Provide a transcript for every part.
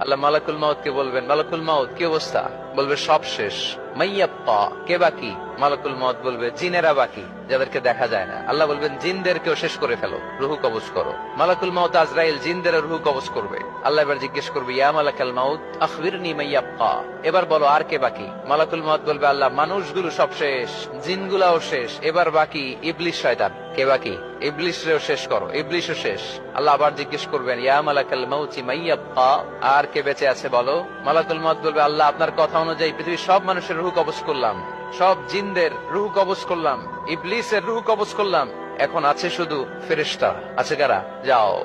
আল্লাহ মালাকুল মাউত কে বলবেন, মালাকুল মাউত, কি অবস্থা? বলবে, সব শেষ। মাইয়াপ্পা কে বাকি? মালাকুল মত বলবে, জিনেরা বাকি, যাদেরকে দেখা যায় না। আল্লাহ বলবেন, জিনদেরকেও শেষ করে ফেলো, রুহু কবজ করো। মালাকুল মাউত আজরাইল, জিনদের রুহু কবজ করবে। আল্লাহ এবার জিজ্ঞেস করবে, ইয়া মালাকাল মাউত, আখবিরনি মাইয়াপ্পা এবার বলো, আর কে বাকি? মালাকুল মাউত বলবে, আল্লাহ, মানুষগুলো সব শেষ, জিনগুলাও শেষ, এবার বাকি ইবলিশ শয়তান। কে বাকি? ইবলিশরেও শেষ করো, ইবলিশও শেষ। আল্লাহ আবার জিজ্ঞেস করবেন, ইয়া মালাকাল মাউতি মাইয়াপ্পা আর কে বেঁচে আছে বলো? মালাকুল মাউত বলবে, আল্লাহ আপনার কথা অনুযায়ী পৃথিবীর সব মানুষের রুহু কবজ করলাম, সব জিনদের রুহু কবজ করলাম, ইবলিসের রুহু কবজ করলাম। এখন আছে শুধু ফেরেশতা। আছে কারা? যাও।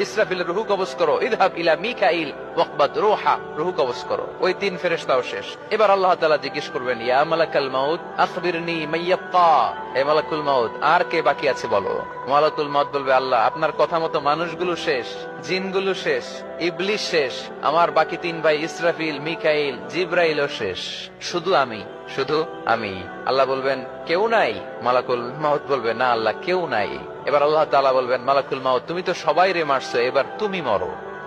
ইসরাফিলের রুহু কবজ করো ইদহাব ইলা মিকাইল ওয়াকবাদ রূহা, রুহু কবজ করো। ওই তিন ফেরেশতাও শেষ। এবার আল্লাহ তাআলা জিজ্ঞেস করবেন, ইয়া মালাকাল মাউত, আখবিরনি আর কে বাকি আছে বলো? মালাকুল মাউত বলবে, আল্লাহ, আপনার কথা মতো মানুষগুলো শেষ, জিনগুলো শেষ ইবলিশ শেষ, আমার বাকি তিন ভাই ইসরাফিল, মিকাইল, জিব্রাইলও শেষ। শুধু আমি শুধু আমি। আল্লাহ বলবেন, কেউ নাই? মালাকুল মাউত বলবে, না, আল্লাহ, কেউ নাই। এবার আল্লাহ তালা বলবেন, মালাকুল মাউত, তুমি তো সবাই রে মারছো, এবার তুমি মরো।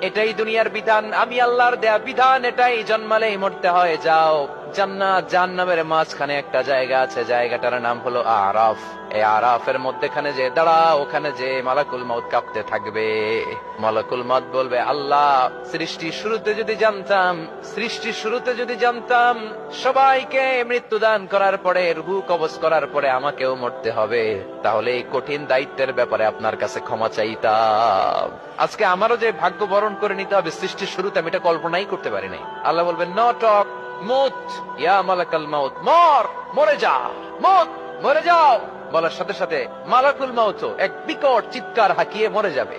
এটাই দুনিয়ার বিধান। আমি আল্লাহর দেয়া বিধান, এটাই জন্মালেই মরতে হয়। যাও, জান্নাত, জাহান্নামের মাঝখানে একটা জায়গা আছে। জায়গাটার নাম হলো আরাফ। এই আরাফের মধ্যেখানে যে দাঁড়া ওখানে যে মালাকুল মাউত কাঁপতে থাকবে। মালাকুল মাউত বলবে, আল্লাহ সৃষ্টির শুরুতে যদি জানতাম সৃষ্টির শুরুতে যদি জানতাম, সবাইকে মৃত্যুদান করার পরে, রুহু কবজ করার পরে আমাকেও মরতে হবে। তাহলে এই কঠিন দায়িত্বের ব্যাপারে আপনার কাছে ক্ষমা চাইতাম। আজকে আমারও যে ভাগ্য বরণ করে নিতে হবে। সৃষ্টির শুরুতে আমি এটা কল্পনাই করতে পারি নাই। আল্লাহ বলবেন, ন, টক, মুত, ইয়া মালাকাল মাউত, মর, মরে যা, মুত, মরে যাও। বলার সাথে সাথে মালাকুল মাউত এক বিকট চিৎকার হাকিয়ে মরে যাবে।